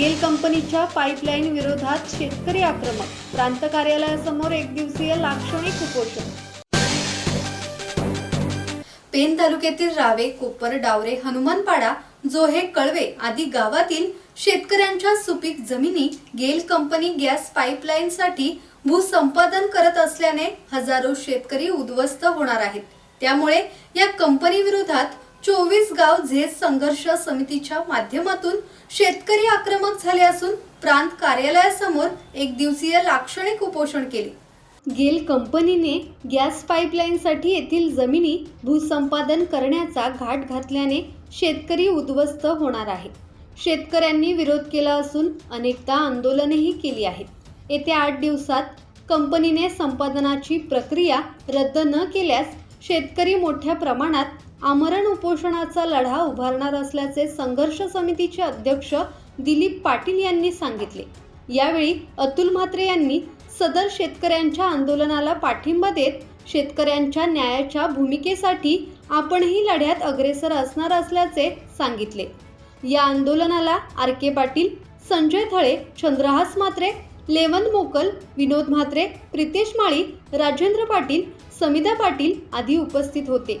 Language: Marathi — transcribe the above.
गेल कंपनीच्या पाईपलाईन विरोधात शेतकरी आक्रमक. प्रांत कार्यालयासमोर एक दिवसीय लाक्षणिक उपोषण. पेन तालुक्यातील रावे कोपर डावरे हनुमानपाडा जोहे कळवे आदी गावातील शेतकऱ्यांच्या सुपीक जमिनी गेल कंपनी गॅस पाईपलाईनसाठी भूसंपादन करत असल्याने हजारो शेतकरी उद्ध्वस्त होणार आहेत. त्यामुळे या कंपनी विरोधात चोवीस गाव झेज संघर्ष समितीच्या माध्यमातून शेतकरी आक्रमक झाले असून प्रांत कार्यालयासमोर एक दिवसीय लाक्षणिक उपोषण केले. गेल कंपनीने गॅस पाईपलाईनसाठी येथील जमिनी भूसंपादन करण्याचा घाट घातल्याने शेतकरी उद्ध्वस्त होणार आहे. शेतकऱ्यांनी विरोध केला असून अनेकदा आंदोलनही केली आहेत येत्या आठ दिवसात कंपनीने संपादनाची प्रक्रिया रद्द न केल्यास शेतकरी मोठ्या प्रमाणात आमरण उपोषणाचा लढा उभारणार असल्याचे संघर्ष समितीचे अध्यक्ष दिलीप पाटील यांनी सांगितले. यावेळी अतुल म्हात्रे यांनी सदर शेतकऱ्यांच्या आंदोलनाला पाठिंबा देत शेतकऱ्यांच्या न्यायाच्या भूमिकेसाठी आपणही लढ्यात अग्रेसर असणार असल्याचे सांगितले. या आंदोलनाला आर के पाटील संजय थळे चंद्रहास म्हात्रे लेवन मोकल विनोद म्हात्रे प्रितेश माळी राजेंद्र पाटील समिता पाटील आदी उपस्थित होते.